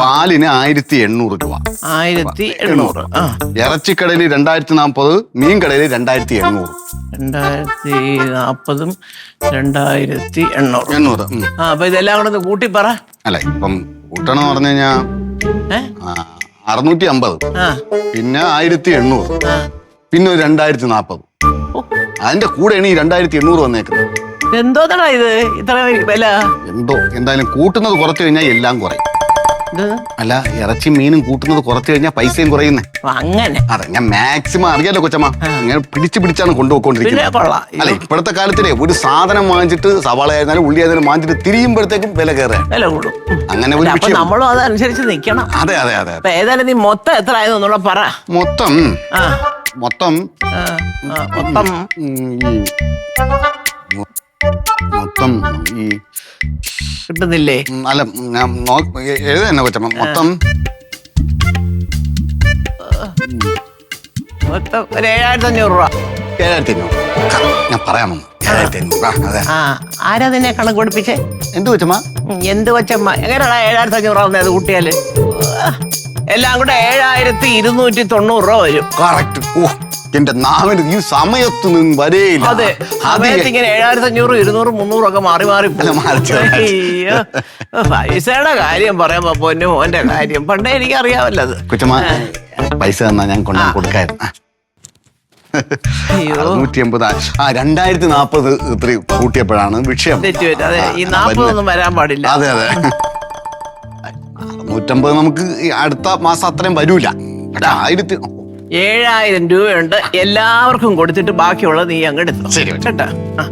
പാലിന് ആയിരത്തി എണ്ണൂറ് രൂപ. ആയിരത്തി എണ്ണൂറ്. ഇറച്ചിക്കടയിൽ രണ്ടായിരത്തി നാൽപ്പത് മീൻ കടയിൽ രണ്ടായിരത്തി എണ്ണൂറ് രണ്ടായിരത്തി നാപ്പതും രണ്ടായിരത്തി എണ്ണൂറ്. എണ്ണൂറ്. ഉം. ആ അപ്പൊ ഇതെല്ലാം കൂടെ ഒന്ന് കൂട്ടി പറ. അല്ല ഇപ്പം കൂട്ടണം പറഞ്ഞു കഴിഞ്ഞാ ഏ? ആ, അറുന്നൂറ്റി അമ്പത് ആ. പിന്നെ ആയിരത്തി എണ്ണൂറ് ആ. പിന്നെ ഒരു രണ്ടായിരത്തി നാൽപ്പത് ഓ, അതിന്റെ കൂടെയാണ് ഈ രണ്ടായിരത്തി എണ്ണൂറ് വന്നേക്കുന്നത്. എന്തോന്നടാ ഇത്? ഇത്ര വില. എന്തോ എന്തായാലും കൂട്ടുന്നത് കുറച്ച് കഴിഞ്ഞാൽ എല്ലാം കുറയും. അല്ല ഇറച്ചി മീനും കൂട്ടുന്നത് കുറച്ച് കഴിഞ്ഞാൽ പൈസയും കുറയുന്നേ. അങ്ങനെ? അതെ ഞാൻ മാക്സിമം അറിയാലോ കൊച്ചമ്മ. അങ്ങനെ പിടിച്ച് പിടിച്ചാണ് കൊണ്ടുപോയിക്കൊണ്ടിരിക്കുന്നത്. അല്ല ഇപ്പോഴത്തെ കാലത്തിലെ ഒരു സാധനം വാങ്ങിച്ചിട്ട് സവാള ആയിരുന്നാലും ഉള്ളി ആയിരുന്നാലും വാങ്ങിച്ചിട്ട് തിരിയുമ്പോഴത്തേക്കും വില കയറുക. വില കൂടും. അങ്ങനെ ഒരു നമ്മളും അതനുസരിച്ച് നിൽക്കണം അതെ അതെ അതെ ഏതായാലും നീ മൊത്തം എത്ര ആയതെന്നുള്ള പറ. മൊത്തം? മൊത്തം? മൊത്തം. മൊത്തം. കിട്ടുന്നില്ലേ? ഉം, അല്ല ഉം, ഞാൻ നോ- എ- എഴുതാ തന്നെ കൊച്ചമ്മ. മൊത്തം മൊത്തം ഒരു ഏഴായിരത്തി അഞ്ഞൂറ് രൂപ. ഏഴായിരത്തി അഞ്ഞൂറ് ഞാൻ പറയാമെന്ന് ഏഴായിരത്തി അഞ്ഞൂറ് ആ, അതെ. ആ ആരാ നിന്നെ കണക്ക് പഠിപ്പിച്ചേ? എന്ത് കൊച്ചമ്മ? ഉം, എന്ത് വെച്ചമ്മ എങ്ങനെയാ ഏഴായിരത്തി അഞ്ഞൂറാവുന്നത് അത് കൂട്ടിയാൽ? ആ, എല്ലാം കൂടെ ഏഴായിരത്തി ഇരുന്നൂറ്റി തൊണ്ണൂറ് രൂപ വരും. കറക്റ്റ് ഓ എന്റെ നാവിന് ഈ സമയത്ത് നിന്ന് വരേയില്ല. അതെ. സമയത്ത് ഇങ്ങനെ ഏഴായിരത്തി അഞ്ഞൂറ് ഇരുന്നൂറ് മുന്നൂറും ഒക്കെ മാറി മാറി പോകും. അല്ല, മാറി മാറി. അയ്യോ. പൈസയുടെ കാര്യം പറയാൻ പൊന്നു മോന്റെ കാര്യം. പണ്ടേ എനിക്ക് അറിയാമല്ലത് അത് പൈസ തന്നാ ഞാൻ കൊണ്ടു കൊടുക്കായിരുന്നു. ആ. അയ്യോ. അറുന്നൂറ്റി എൺപത് ആ രണ്ടായിരത്തി നാപ്പത് ഇത്രയും കൂട്ടിയപ്പോഴാണ് വിഷയം. അതെ ഈ വരാൻ പാടില്ല. അതെ അതെ. അറുന്നൂറ്റമ്പത് നമുക്ക് ഈ അടുത്ത മാസം അത്രയും വരൂല. ആയിരത്തി ഏഴായിരം രൂപയുണ്ട്. എല്ലാവർക്കും കൊടുത്തിട്ട് ബാക്കിയുള്ളത് നീ അങ്ങോട്ട് ശരി. കേട്ടാ? ആ.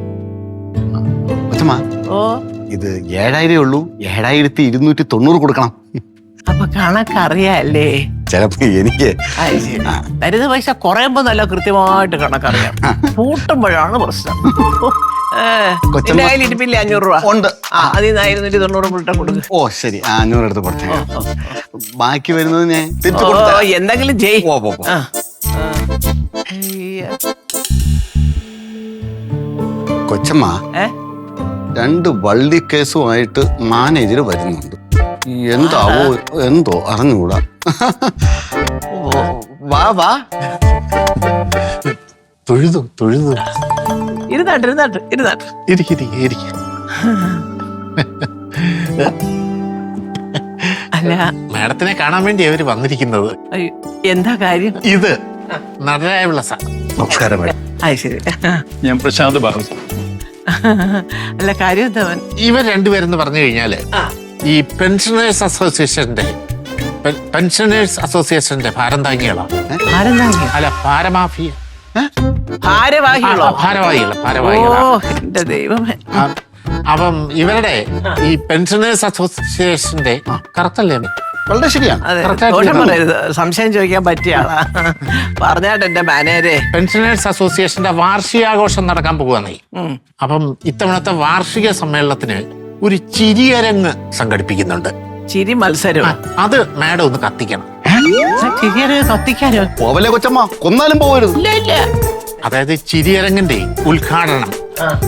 കൊച്ചമ്മ ഓ. ഇത് ഏഴായിരേ ഉള്ളൂ. ഏഴായിരത്തി ഇരുന്നൂറ്റി തൊണ്ണൂറ് കൊടുക്കണം. അപ്പൊ കണക്കറിയാല്ലേ? ചിലപ്പോ എനിക്ക് അത് ശരി. തരുന്ന പൈസ കുറയുമ്പോ നല്ല കൃത്യമായിട്ട് കണക്കറിയാം. കൂട്ടുമ്പോഴാണ് പ്രശ്നം. കൊച്ചമ്മ- ഇരിപ്പില്ലേ അഞ്ഞൂറ് രൂപ? ഉണ്ട്. ആ അതിൽ നിന്ന് ആയിരത്തി തൊണ്ണൂറ് കൊടുക്കും. ഓ ശരി. അഞ്ഞൂറ് എടുത്ത് കൊടുത്തേക്കാം ബാക്കി വരുന്നത് ഞാൻ തിരിച്ചു എന്തെങ്കിലും ഓ. കൊച്ചമ്മ രണ്ട് വള്ളി കേസുമായിട്ട് മാനേജർ വരുന്നുണ്ട്. എന്താവോ എന്തോ അറിഞ്ഞുകൂടാ. വാ വാ. തൊഴുതു തൊഴുതു. ഇരുന്നാട്ട് ഇരുന്നാട്ട് ഇരുന്നാട്ട് ഇരിക്ക അല്ല. മാഡത്തിനെ കാണാൻ വേണ്ടി അവർ വന്നിരിക്കുന്നത്. എന്താ കാര്യം? ഇത് നടരായ വിളസ നമസ്കാരം മേഡം. അത് ശരി. ഞാൻ പ്രശാന്ത് ബാബു അല്ല കാര്യം എന്താ ഇവർ രണ്ടുപേരെന്ന് പറഞ്ഞു കഴിഞ്ഞാൽ ഈ പെൻഷനേഴ്സ് അസോസിയേഷന്റെ പെൻഷനേഴ്സ് അസോസിയേഷന്റെ ഭാരം ആരെന്താ അല്ല ഭാരമാഫിയ. ഭാരവാഹികളോ? ഭാരവാഹികള ഓ എന്റെ ദൈവമേ. അപ്പം ഇവരുടെ ഈ പെൻഷനേഴ്സ് അസോസിയേഷന്റെ കറക്റ്റല്ലേ വളരെ ശരിയാണ്. സംശയം ചോദിക്കാൻ പറ്റിയ ആളാ. പറഞ്ഞാട്ട് എന്റെ മാനേരെ പെൻഷനേഴ്സ് അസോസിയേഷന്റെ വാർഷികാഘോഷം നടക്കാൻ പോകുന്നേ അപ്പം ഇത്തവണത്തെ വാർഷിക സമ്മേളനത്തിന് ഒരു ചിരിയരങ്ങ് സംഘടിപ്പിക്കുന്നുണ്ട്. ചിരി മത്സരം. അത് മാഡം ഒന്ന് കത്തിക്കണം. കത്തിക്കാനോ പോവല്ലേ കൊച്ചമ്മ? കൊന്നാലും പോവരുത്. ഇല്ല ഇല്ല. അതായത് ചിരിയരങ്ങന്റെ ഉദ്ഘാടനം.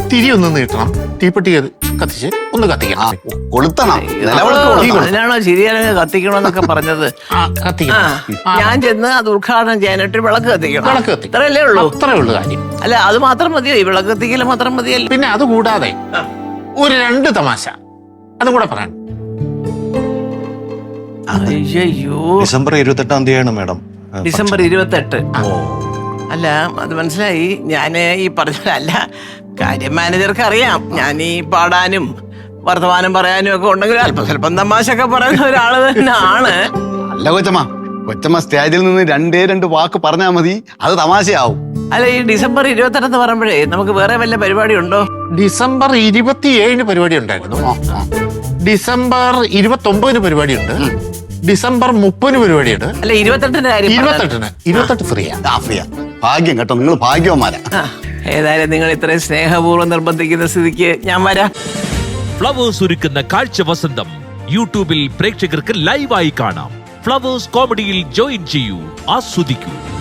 തിരി ഒന്ന് നീട്ടണം. തീപ്പെട്ടി കത്തി- കത്തിച്ച് ഒന്ന് കത്തിക്കണം. കൊളുത്തണം. അതിനാണോ ചിരിയരങ്ങ് കത്തിക്കണമെന്നൊക്കെ പറഞ്ഞത്? ഞാൻ ചെന്ന് അത് ഉദ്ഘാടനം ചെയ്യാനായിട്ട് വിളക്ക് കത്തിക്കണം. വിളക്ക് ഇത്രയല്ലേ ഉള്ളൂ? അത്രേ ഉള്ളൂ കാര്യം. അല്ല അത് മാത്രം മതിയോ? ഈ വിളക്ക് കത്തിക്കൽ മാത്രം മതിയല്ലോ? പിന്നെ അത് കൂടാതെ ഒരു രണ്ട് തമാശ. അതും കൂടെ പറയാം അയ്യോ. ഡിസംബർ ഇരുപത്തെട്ടാം തീയതിയാണ് മാഡം ഡിസംബർ ഇരുപത്തെട്ട്. അല്ല അത് മനസ്സിലായി. ഞാൻ ഈ പറഞ്ഞല്ല കാര്യം മാനേജർക്ക് അറിയാം. ഞാൻ ഈ പാടാനും വർത്തമാനം പറയാനും ഒക്കെ ഉണ്ടെങ്കിൽ അല്പം സ്വല്പം തമാശ ഒക്കെ പറയുന്ന ഒരാൾ തന്നെയാണ്. അല്ല കൊച്ചമ്മ. കൊച്ചമ്മ സ്റ്റേജിൽ നിന്ന് രണ്ടേ രണ്ട് വാക്ക് പറഞ്ഞാൽ മതി. അത് തമാശയാവും. അല്ല ഈ ഡിസംബർ ഇരുപത്തെട്ടെന്ന് പറയുമ്പോഴേ നമുക്ക് വേറെ വല്ല പരിപാടി ഉണ്ടോ? ഡിസംബർ ഇരുപത്തിയേഴിന് പരിപാടി ഉണ്ടായിരുന്നു. ഡിസംബർ ഇരുപത്തി ഒമ്പതിന് പരിപാടിയുണ്ട് ഡിസംബർ മുപ്പതിന് പരിപാടിയുണ്ട്. അല്ല ഇരുപത്തെട്ടിന്റെ കാര്യം ഇരുപത്തെട്ടിന്. ഇരുപത്തെട്ട് ഫ്രീയാ ആ, ഫ്രീയാ. ഭാഗ്യം കേട്ടോ നിങ്ങൾ ഭാഗ്യവന്മാരാ. ആ, ഏതായാലും നിങ്ങൾ ഇത്രയും സ്നേഹപൂർവം നിർബന്ധിക്കുന്ന സ്ഥിതിക്ക് ഞാൻ വരാം. ഫ്ലവേഴ്സ് ഒരുക്കുന്ന കാഴ്ച വസന്തം. യൂട്യൂബിൽ പ്രേക്ഷകർക്ക് ലൈവായി കാണാം. ഫ്ലവേഴ്സ് കോമഡിയിൽ ജോയിൻ ചെയ്യൂ. ആസ്വദിക്കൂ.